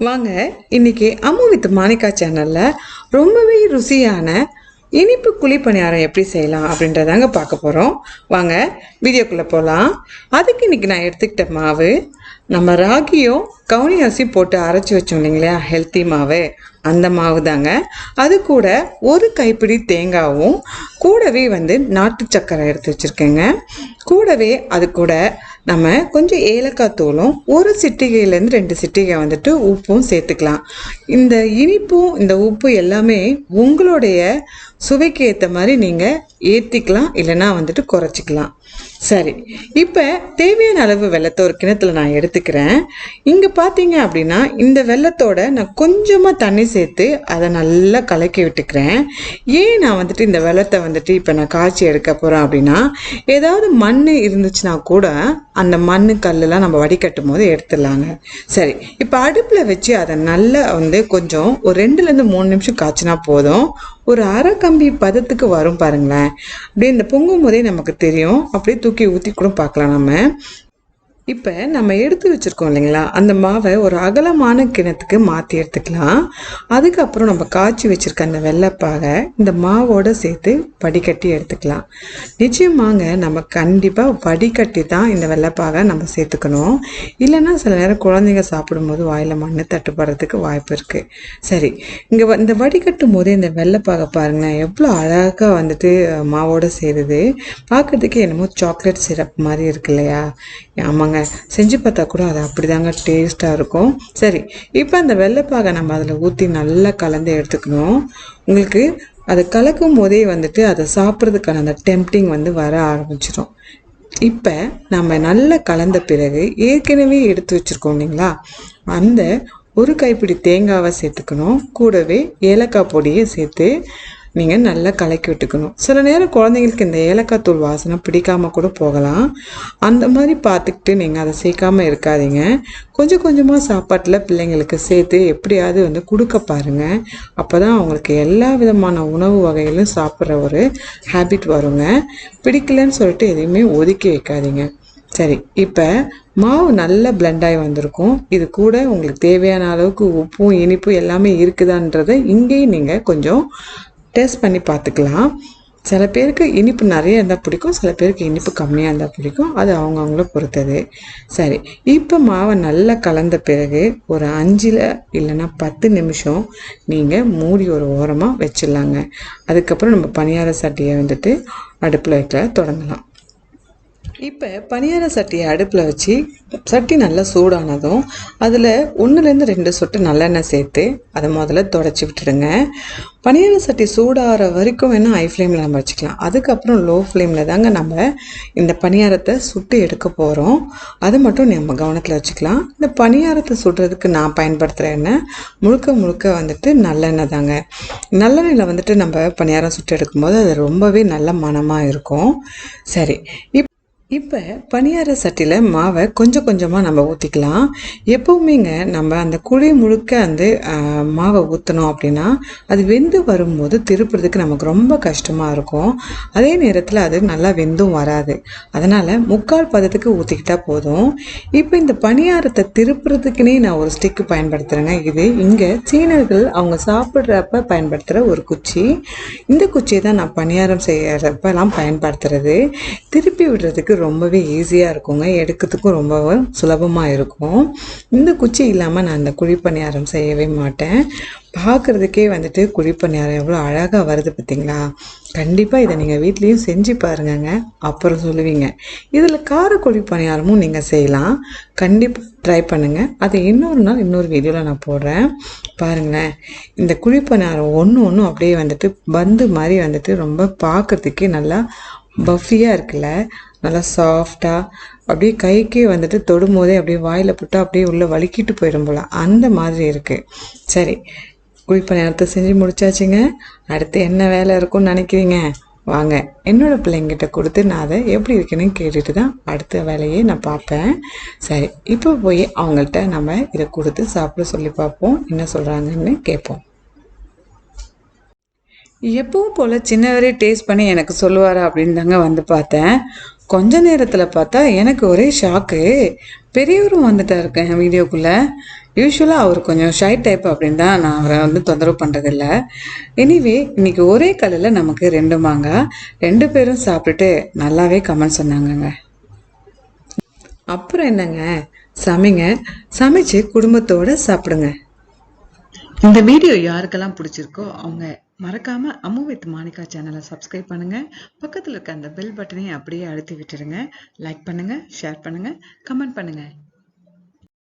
வாங்க இன்னைக்கு அம்மு வித் மாணிக்கா சேனலில் ரொம்பவே ருசியான இனிப்பு குழி பணியாரம் எப்படி செய்யலாம் அப்படின்றதாங்க பார்க்க போகிறோம் வாங்க வீடியோக்குள்ளே போகலாம் அதுக்கு இன்னைக்கு நான் எடுத்துக்கிட்ட மாவு நம்ம ராகியும் கவுனி அரிசி போட்டு அரைச்சி வச்சோம் இல்லைங்களா? ஹெல்த்தி மாவு. அந்த மாவு தாங்க. அது கூட ஒரு கைப்பிடி தேங்காவும் கூடவே வந்து நாட்டு சக்கரை எடுத்து வச்சுருக்கேங்க. கூடவே அது கூட நம்ம கொஞ்சம் ஏலக்காய் தூளும் ஒரு சிட்டிகையிலேருந்து ரெண்டு சிட்டிகை வந்துட்டு உப்பும் சேர்த்துக்கலாம். இந்த இனிப்பும் இந்த உப்பு எல்லாமே உங்களுடைய சுவைக்கு ஏற்ற மாதிரி நீங்கள் ஏற்றிக்கலாம் இல்லைன்னா வந்துட்டு குறைச்சிக்கலாம். சரி. இப்போ தேவையான அளவு வெள்ளத்தை ஒரு கிணத்துல நான் எடுத்துக்கிறேன். இங்கே பார்த்தீங்க அப்படின்னா இந்த வெள்ளத்தோட நான் கொஞ்சமாக தண்ணி சேர்த்து அதை நல்லா கலக்கி விட்டுக்கிறேன். ஏன் நான் வந்துட்டு இந்த வெள்ளத்தை வந்துட்டு இப்போ நான் காய்ச்சி எடுக்க போகிறேன் அப்படின்னா ஏதாவது மண் இருந்துச்சுன்னா கூட அந்த மண் கல்லெலாம் நம்ம வடிகட்டும் போது எடுத்துடலாங்க. சரி. இப்போ அடுப்பில் வச்சு அதை நல்லா வந்து கொஞ்சம் ஒரு ரெண்டுலேருந்து மூணு நிமிஷம் காய்ச்சினா போதும். ஒரு அரை கம்பி பதத்துக்கு வரும் பாருங்களேன். அப்படியே இந்த பொங்கும் போதே நமக்கு தெரியும். அப்படியே தூக்கி ஊற்றி கூட பார்க்கலாம் நம்ம. இப்போ நம்ம எடுத்து வச்சுருக்கோம் இல்லைங்களா? அந்த மாவை ஒரு அகலமான கிணத்துக்கு மாற்றி எடுத்துக்கலாம். அதுக்கப்புறம் நம்ம காய்ச்சி வச்சுருக்க அந்த வெள்ளைப்பாகை இந்த மாவோடு சேர்த்து வடிகட்டி எடுத்துக்கலாம். நிச்சயமாங்க நம்ம கண்டிப்பாக வடிகட்டி தான் இந்த வெள்ளைப்பாகை நம்ம சேர்த்துக்கணும். இல்லைன்னா சில நேரம் குழந்தைங்க சாப்பிடும்போது வாயில் மண் தட்டுப்படுறதுக்கு வாய்ப்பு இருக்குது சரி இங்கே இந்த வடிகட்டும் போதே இந்த வெள்ளைப்பாக பாருங்களேன் எவ்வளோ அழகாக வந்துட்டு மாவோடு சேருது. பார்க்குறதுக்கு என்னமோ சாக்லேட் சிரப் மாதிரி இருக்கு இல்லையா? ஆமாங்க செஞ்சு பார்த்தா கூட அது அப்படிதாங்க டேஸ்ட்டாக இருக்கும். சரி இப்போ அந்த வெள்ளைப்பாகை நம்ம அதில் ஊற்றி நல்லா கலந்து எடுத்துக்கணும். உங்களுக்கு அதை கலக்கும் போதே வந்துட்டு அதை சாப்பிட்றதுக்கான அந்த டெம்ப்டிங் வந்து வர ஆரம்பிச்சிடும் இப்போ நம்ம நல்லா கலந்த பிறகு ஏற்கனவே எடுத்து வச்சுருக்கோம் இல்லைங்களா? அந்த ஒரு கைப்பிடி தேங்காவை சேர்த்துக்கணும். கூடவே ஏலக்காய் பொடியை சேர்த்து நீங்கள் நல்லா கலக்கி விட்டுக்கணும். சில நேரம் குழந்தைங்களுக்கு இந்த ஏலக்காய் தூள் வாசனை பிடிக்காமல் கூட போகலாம். அந்த மாதிரி பார்த்துக்கிட்டு நீங்கள் அதை சேர்க்காமல் இருக்காதீங்க. கொஞ்சம் கொஞ்சமாக சாப்பாட்டில் பிள்ளைங்களுக்கு சேர்த்து எப்படியாவது வந்து கொடுக்க பாருங்கள் அப்போ தான் அவங்களுக்கு எல்லா விதமான உணவு வகைகளும் சாப்பிட்ற ஒரு ஹேபிட் வருங்க. பிடிக்கலன்னு சொல்லிட்டு எதையுமே ஒதுக்கி வைக்காதீங்க. சரி இப்போ மாவு நல்லா பிளெண்டாகி ஆகி வந்திருக்கும். இது கூட உங்களுக்கு தேவையான அளவுக்கு உப்பும் இனிப்பும் எல்லாமே இருக்குதான்றதை இங்கேயும் நீங்கள் கொஞ்சம் டேஸ்ட் பண்ணி பார்த்துக்கலாம். சில பேருக்கு இனிப்பு நிறைய இருந்தால் பிடிக்கும் சில பேருக்கு இனிப்பு கம்மியாக இருந்தால் பிடிக்கும். அது அவங்கவுங்கள பொறுத்தது. சரி இப்போ மாவை நல்லா கலந்த பிறகு ஒரு அஞ்சில் இல்லைன்னா பத்து நிமிஷம் நீங்கள் மூடி ஒரு ஓரமாக வச்சிடலாங்க. அதுக்கப்புறம் நம்ம பணியார சட்டியை வந்துட்டு அடுப்பில் வைக்க தொடங்கலாம். இப்போ பணியார சட்டியை அடுப்பில் வச்சு சட்டி நல்லா சூடானதும் அதில் ஒன்றுலேருந்து ரெண்டு சொட்டு நல்லெண்ணெய் சேர்த்து அதை முதல்ல தொடச்சி விட்டுடுங்க. பணியார சட்டி சூடாகிற வரைக்கும் வேணால் ஹை ஃப்ளேமில் நம்ம வச்சுக்கலாம். அதுக்கப்புறம் லோ ஃப்ளேமில் தாங்க நம்ம இந்த பணியாரத்தை சுட்டு எடுக்க போகிறோம் அது மட்டும் நம்ம கவனத்தில் வச்சுக்கலாம். இந்த பணியாரத்தை சுடுறதுக்கு நான் பயன்படுத்துகிற எண்ணெய் முழுக்க முழுக்க வந்துட்டு நல்லெண்ணெய் தாங்க. நல்லெண்ணெயில் வந்துட்டு நம்ம பணியாரம் சுட்டு எடுக்கும்போது அது ரொம்பவே நல்ல மனமாக இருக்கும். சரி இப் இப்போ பணியார சட்டியில் மாவை கொஞ்சம் கொஞ்சமாக நம்ம ஊற்றிக்கலாம் எப்போவுமேங்க நம்ம அந்த குழி முழுக்க வந்து மாவை ஊற்றணும் அப்படின்னா அது வெந்து வரும்போது திருப்புறதுக்கு நமக்கு ரொம்ப கஷ்டமாக இருக்கும். அதே நேரத்தில் அது நல்லா வெந்தும் வராது. அதனால் முக்கால் பதத்துக்கு ஊற்றிக்கிட்டால் போதும். இப்போ இந்த பணியாரத்தை திருப்புறதுக்குனே நான் ஒரு ஸ்டிக்கு பயன்படுத்துகிறேங்க இது இங்கே சீனர்கள் அவங்க சாப்பிட்றப்ப பயன்படுத்துகிற ஒரு குச்சி. இந்த குச்சியை தான் நான் பணியாரம் செய்கிறப்பெல்லாம் பயன்படுத்துறது. திருப்பி விடுறதுக்கு ரொம்பவே ஈஸியாக இருக்குங்க. எடுக்கிறதுக்கும் ரொம்ப சுலபமாக இருக்கும். இந்த குச்சி இல்லாமல் நான் இந்த குழி பணியாரம் செய்யவே மாட்டேன். பார்க்குறதுக்கே வந்துட்டு குழி பணியாரம் எவ்வளோ அழகாக வருது பார்த்தீங்களா கண்டிப்பாக இதை நீங்கள் வீட்லேயும் செஞ்சு பாருங்கங்க. அப்புறம் சொல்லுவீங்க. இதில் காரக்குழி பணியாரமும் நீங்கள் செய்யலாம். கண்டிப்பாக ட்ரை பண்ணுங்கள் அதை இன்னொரு நாள் இன்னொரு வீடியோவில் நான் போடுறேன். பாருங்களேன். இந்த குழி பணியாரம் ஒன்று ஒன்றும் அப்படியே வந்துட்டு பந்து மாதிரி வந்துட்டு ரொம்ப பார்க்கறதுக்கே நல்லா பஃபியாக இருக்குல்ல. நல்லா சாஃப்டாக அப்படியே கைக்கே வந்துட்டு தொடும் போதே அப்படியே வாயில் போட்டு அப்படியே உள்ளே வலிக்கிட்டு போயிடும் போல். அந்த மாதிரி இருக்குது சரி குழிப்ப நேரத்தை செஞ்சு முடிச்சாச்சுங்க. அடுத்து என்ன வேலை இருக்கும்னு நினைக்கிறீங்க? வாங்க என்னோட பிள்ளைங்கிட்ட கொடுத்து நான் அதை எப்படி இருக்குன்னு கேட்டுட்டு தான் அடுத்த வேலையை நான் பார்ப்பேன். சரி இப்போ போய் அவங்கள்ட்ட நம்ம இதை கொடுத்து சாப்பிட சொல்லி பார்ப்போம். என்ன சொல்கிறாங்கன்னு கேட்போம். எப்பவும் போல் சின்னவரே டேஸ்ட் பண்ணி எனக்கு சொல்லுவாரா அப்படின்னு தாங்க வந்து பார்த்தேன். கொஞ்ச நேரத்தில் பார்த்தா எனக்கு ஒரே ஷாக்கு பெரியவரும் வந்துட்டா இருக்கேன் வீடியோக்குள்ளே? யூஸ்வலாக அவர் கொஞ்சம் ஷை டைப் அப்படின்னு தான் நான் அவரை வந்து தொந்தரவு பண்ணுறதில்ல எனிவே இன்னைக்கு ஒரே கலையில் நமக்கு ரெண்டு மாங்காய் ரெண்டு பேரும் சாப்பிட்டுட்டு நல்லாவே கமெண்ட் சொன்னாங்கங்க. அப்புறம் என்னங்க? சமைங்க. சமைச்சு குடும்பத்தோடு சாப்பிடுங்க. இந்த வீடியோ யாருக்கெல்லாம் பிடிச்சிருக்கோ அவங்க மறக்காம அம்மு வித் மாணிக்கா சேனலை சப்ஸ்கிரைப் பண்ணுங்க. பக்கத்தில் இருக்க அந்த பெல் பட்டனையும் அப்படியே அழுத்தி விட்டுருங்க. லைக் பண்ணுங்க ஷேர் பண்ணுங்க கமெண்ட் பண்ணுங்க.